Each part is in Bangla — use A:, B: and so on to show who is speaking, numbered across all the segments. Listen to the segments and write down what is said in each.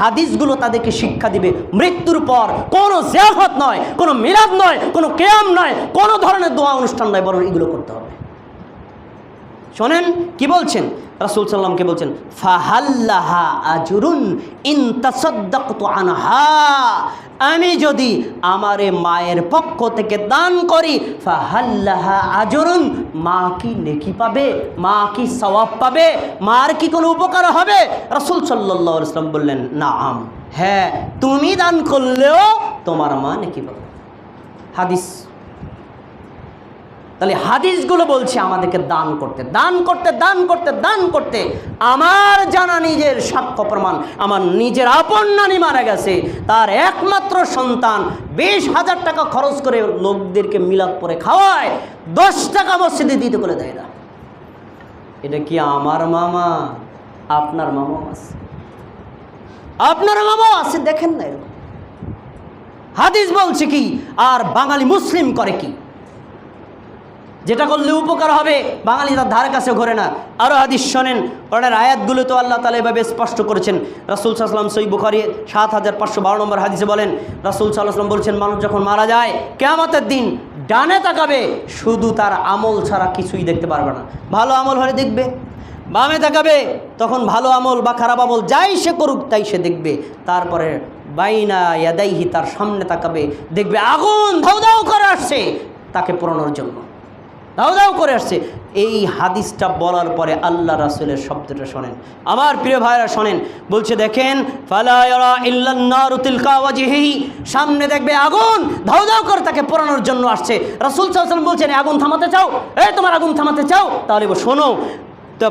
A: হাদিসগুলো তাদেরকে শিক্ষা দিবে। মৃত্যুর পর কোনো জেহত নয়, কোনো মিলাদ নয়, কোনো কেয়াম নয়, কোনো ধরনের দোয়া অনুষ্ঠান নয়, বরং এগুলো করতে হবে। শোনেন, কি বলছেন? রাসুল সাল্লামকে বলছেন, ফাহাল্লাহা আজরুন আনহা। আমি যদি আমার মায়ের পক্ষ থেকে দান করি, ফাহাল্লাহা আজরুন, মা কি নেকি পাবে? মা কি সওয়াব পাবে? মার কি কোনো উপকার হবে? রাসুল সাল্লাহ ইসলাম বললেন না আম হ্যাঁ তুমি দান করলেও তোমার মা নেকি পাবে। হাদিস তাহলে হাদিসগুলো বলছে আমাদেরকে দান করতে দান করতে দান করতে দান করতে। আমার জানা নিজের সাক্ষ্য প্রমাণ, আমার নিজের আপন নানি মারা গেছে, তার একমাত্র সন্তান বিশ হাজার টাকা খরচ করে লোকদেরকে মিলাদ পরে খাওয়ায়, দশ টাকা মসজিদে দিতে করে দেয় না এটা কি আমার মামা? আপনার মামা আছে। আপনার মামাও আছে, দেখেন না এরকম। হাদিস বলছে কি, আর বাঙালি মুসলিম করে কি? যেটা করলে উপকার হবে, বাঙালি তার ধারে কাছে ঘোরে না। আরও হাদিস শোনেন ওনার আয়াতগুলো তো আল্লাহ তালা এভাবে স্পষ্ট করেছেন। রাসুল সাল্লাম সই বুখারি সাত হাজার পাঁচশো বারো নম্বর হাদিসে বলেন, রাসুল সাল্লাহাম বলছেন, মানুষ যখন মারা যায়, কেয়ামতের দিন ডানে তাকাবে, শুধু তার আমল ছাড়া কিছুই দেখতে পারবে না। ভালো আমল হলে দেখবে, বামে তাকাবে, তখন ভালো আমল বা খারাপ আমল যাই সে করুক, তাই সে দেখবে। তারপরে বাইনা ইয়াদাইহি, তার সামনে তাকাবে, দেখবে আগুন ধাউ ধাউ করে আসছে তাকে পুরানোর জন্য। দাও দাও করে আসছে। এই হাদিসটা বলার পরে আল্লাহ রাসুলের শব্দটা শোনেন। আমার প্রিয় ভাইরা শোনেন, বলছে দেখেন সামনে দেখবে আগুন ধাও দাও করে তাকে পোড়ানোর জন্য আসছে। রাসুল সাল্লাম বলছেন আগুন থামাতে চাও? এই তোমার আগুন থামাতে চাও? তাহলে শোনো, তো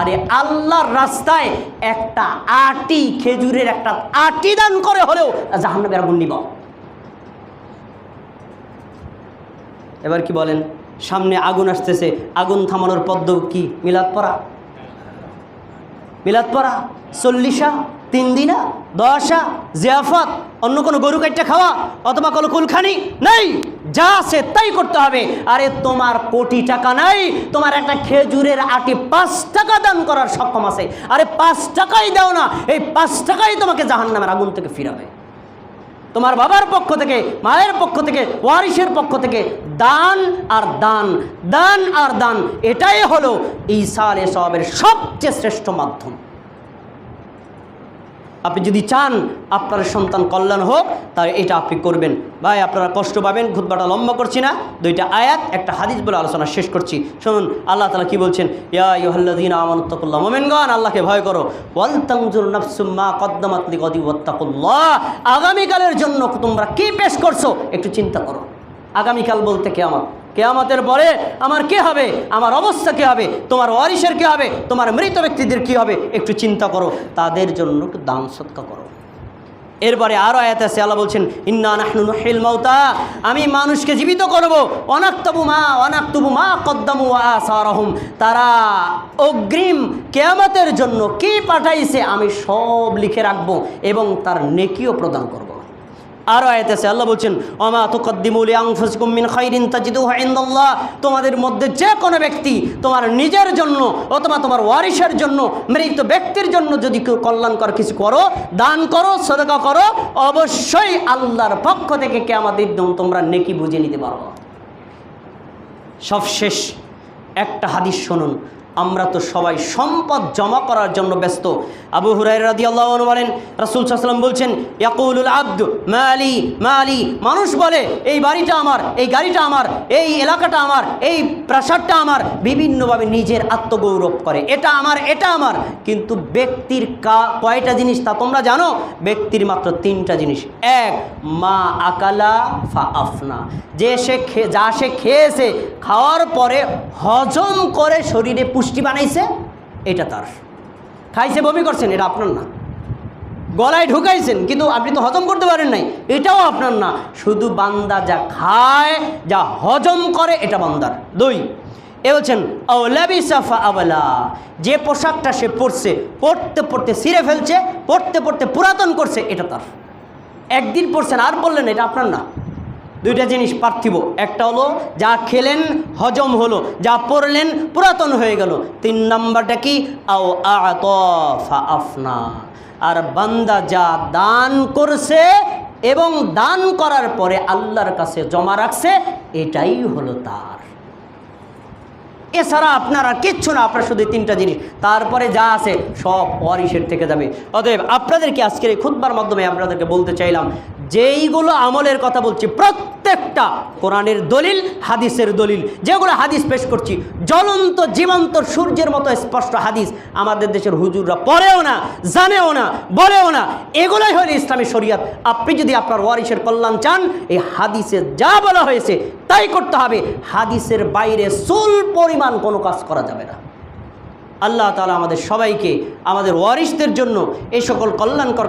A: আরে আল্লাহর রাস্তায় একটা আটি, খেজুরের একটা আটি দান করে হলেও জাহান্নামের আগুন নিবা। এবার কি বলেন? সামনে আগুন আসতেছে, আগুন থামানোর পদ্ম কি? মিলাদ পড়া? মিলাদ পড়া? চল্লিশা? তিন দিনা দশা? জিয়াফত? অন্য কোনো গরু কাটটা খাওয়া? অথবা কোনো কুলখানি? নেই! যা আছে তাই করতে হবে। আরে তোমার কোটি টাকা নাই। তোমার একটা খেজুরের আটি পাঁচ টাকা দান করার সক্ষম আছে। আরে পাঁচ টাকাই দাও না। এই পাঁচ টাকাই তোমাকে জাহান্নামের আগুন থেকে ফিরাবে। তোমার বাবার পক্ষ থেকে, মায়ের পক্ষ থেকে, ওয়ারিসের পক্ষ থেকে দান আর দান দান আর দান, এটাই হলো ঈসা আলে সবের সবচেয়ে শ্রেষ্ঠ মাধ্যম। আপনি যদি চান আপনার সন্তান কল্যাণ হোক, তাহলে এটা আপনি করবেন। ভাই, আপনারা কষ্ট পাবেন খুদবাটা লম্বা করছি না। দুইটা আয়াত, একটা হাদিস বলে আলোচনা শেষ করছি। শুনুন, আল্লাহ তালা কি বলছেন? ইয়া ইহল্লাদিন আমানুত্তাকুল্লাহ মোমেনগণ, আল্লাহকে ভয় করো। আগামীকালের জন্য তোমরা কি পেশ করছ, একটু চিন্তা করো। আগামীকাল বলতে কেয়ামত। কেয়ামতের পরে আমার কে হবে? আমার অবস্থা কি হবে? তোমার ওয়ারিসের কি হবে? তোমার মৃত ব্যক্তিদের কি হবে? একটু চিন্তা করো। তাদের জন্য একটু দান সৎকা করো। এরপরে আরও আয়াত আছে, আল্লাহ বলছেন, ইন্না নাহনু নুহিল মাউতা। আমি মানুষকে জীবিত করব। অনাক্তবু মা অনাক্তবু মা কদ্দামু আসারহুম। তারা অগ্রিম কেয়ামতের জন্য কি পাঠাইছে আমি সব লিখে রাখব এবং তার নেকিও প্রদান করব। আরও আয়াত আছে, আল্লাহ বলছেন অমা তুকদ্দিমুলি আংফুসকুম মিন খাইরিন তাজিদুহু ইনদাল্লাহ। তোমাদের মধ্যে যে কোনো ব্যক্তি তোমার নিজের জন্য অথবা তোমার ওয়ারিসের জন্য, মৃত ব্যক্তির জন্য যদি কেউ কল্যাণকর কিছু করো, দান করো, সদকা করো, অবশ্যই আল্লাহর পক্ষ থেকে কে আমাদের তোমরা নেকি বুঝে নিতে পারব সবশেষ একটা হাদিস শুনুন আমরা তো সবাই সম্পদ জমা করার জন্য ব্যস্ত। আবু হুরাই রাদি আল্লাহ বলেন, রাসুল সাল্লাম বলছেন আব্দ মালি মালি। মানুষ বলে, এই বাড়িটা আমার, এই গাড়িটা আমার, এই এলাকাটা আমার, এই প্রাসাদটা আমার। বিভিন্নভাবে নিজের আত্মগৌরব করে, এটা আমার এটা আমার। কিন্তু ব্যক্তির কা, কয়টা জিনিস তা তোমরা জানো? ব্যক্তির মাত্র তিনটা জিনিস। এক, মা আকালা ফা আফনা। যে সে যা সে খেয়েছে, খাওয়ার পরে হজম করে শরীরে পুষ্টি বানাইছে, এটা তার। খাইছে, বমি করছেন, এটা আপনার না। গলায় ঢুকাইছেন, কিন্তু আপনি তো হজম করতে পারেন নাই, এটাও আপনার না। শুধু বান্দা যা খায়, যা হজম করে, এটা বান্দার। দুই, এ বলছেন, আওলাবি যে পোশাকটা সে পরছে, পড়তে পড়তে ছিঁড়ে ফেলছে, পড়তে পড়তে পুরাতন করছে, এটা তার। একদিন পড়ছেন আর বললেন এটা আপনার না। দুইটা জিনিস পার্থিব। একটা হলো, যা খেলেন হজম হলো, যা পড়লেন পুরাতন হয়ে গেল। তিন নম্বরটা কি? আও আতফা আফনা। আর বান্দা যা দান করছে এবং দান করার পরে আল্লাহর কাছে জমা রাখছে, এটাই হলো তার। এছাড়া আপনারা কিচ্ছু না, আপনার শুধু তিনটা জিনিস। তারপরে যা আছে, সব অরিসের থেকে যাবে। অতএব আপনাদেরকে আজকের এই খুদ্বার মাধ্যমে আপনাদেরকে বলতে চাইলাম, যেইগুলো আমলের কথা বলছি প্রত্যেকটা কোরআনের দলিল, হাদিসের দলিল, যেগুলো হাদিস পেশ করছি, জ্বলন্ত, জীবন্ত, সূর্যের মতো স্পষ্ট হাদিস আমাদের দেশের হুজুররা পড়েও না, জানেও না, বলেও না। এগুলোই হলো ইসলামী শরিয়াত। আপনি যদি আপনার ওয়ারিসের কল্যাণ চান, এই হাদিসে যা বলা হয়েছে তাই করতে হবে। হাদিসের বাইরে চুল পরিমাণ কোনো কাজ করা যাবে না। আল্লাহ তালা আমাদের সবাইকে, আমাদের ওয়ারিসদের জন্য এই সকল কল্যাণকর